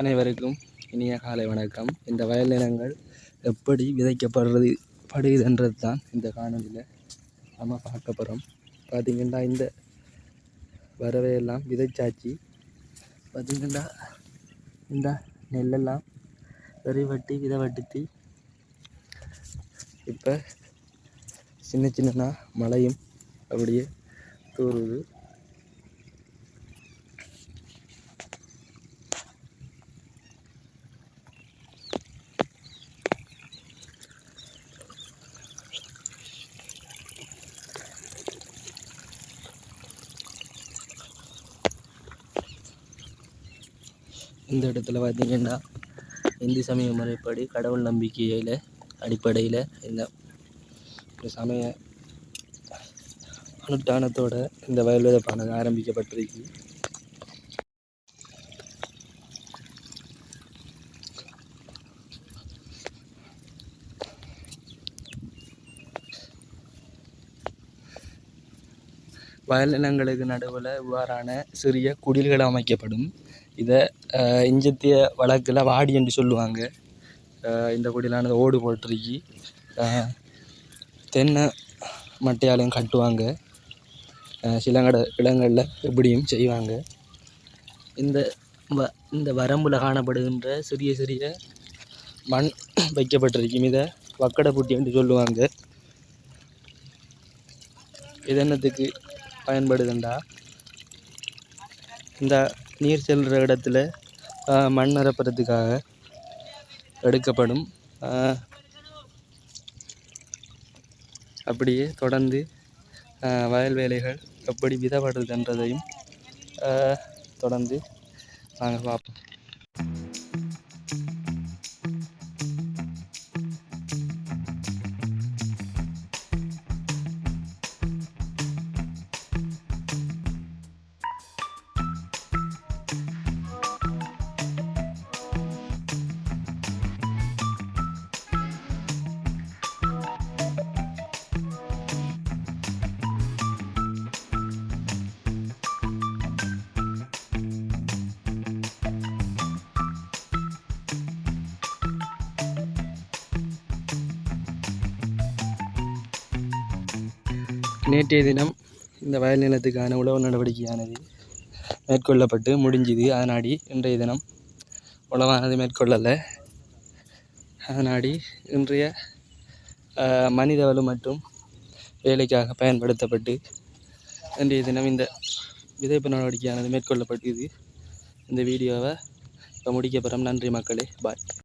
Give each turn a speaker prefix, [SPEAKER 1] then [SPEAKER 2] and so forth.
[SPEAKER 1] அனைவருக்கும் இனிய காலை வணக்கம். இந்த வயல் நிலங்கள் எப்படி விதைக்கப்படுறது படுகிறதுன்றது தான் இந்த காணொலியில் நம்ம பார்க்க போகிறோம் பார்த்திங்கன்னா இந்த வரவையெல்லாம் விதைச்சாச்சு. பார்த்திங்கன்னா இந்த நெல்லெல்லாம் வெறி வட்டி விதை வட்டி இப்போ சின்ன சின்னனா மழையும் அப்படியே தூருது. இந்த இடத்துல பார்த்தீங்கன்னா இந்து சமய முறைப்படி கடவுள் நம்பிக்கையில் அடிப்படையில் இந்த சமய அனுஷ்டானத்தோட இந்த வயல் விதைப்பானது ஆரம்பிக்கப்பட்டிருக்கு. வயல் நிலங்களுக்கு நடுவில் இவ்வாறான சிறிய குடில்கள் அமைக்கப்படும். இதை இஞ்சத்திய வழக்கில் வாடி என்று சொல்லுவாங்க. இந்த கொடியிலானது ஓடு போட்டிருக்கி தென்னை மட்டையாலையும் கட்டுவாங்க. சிலங்கடை இடங்களில் எப்படியும் செய்வாங்க. இந்த வ இந்த வரம்பில் காணப்படுகின்ற சிறிய சிறிய மண் வைக்கப்பட்டிருக்கும். இதை வக்கடை புட்டி என்று சொல்லுவாங்க. இது என்னத்துக்கு பயன்படுதுண்டா? இந்த நீர் செல்கிற இடத்துல மண் நிரப்புறதுக்காக எடுக்கப்படும். அப்படியே தொடர்ந்து வயல் வேலைகள் எப்படி விதப்படுதுன்றதையும் தொடர்ந்து நாங்கள் பார்ப்போம். நேற்றைய தினம் இந்த வயல் நிலத்துக்கான உழவு நடவடிக்கையானது மேற்கொள்ளப்பட்டு முடிஞ்சுது. அதனாடி இன்றைய தினம் உழவானது மேற்கொள்ளலை. அதனாடி இன்றைய மனித வலு மற்றும் வேலைக்காக பயன்படுத்தப்பட்டு இன்றைய தினம் இந்த விதைப்பு நடவடிக்கையானது மேற்கொள்ளப்பட்டது. இந்த வீடியோவை இப்போ முடிக்க போகிறோம் நன்றி மக்களே. பாய்.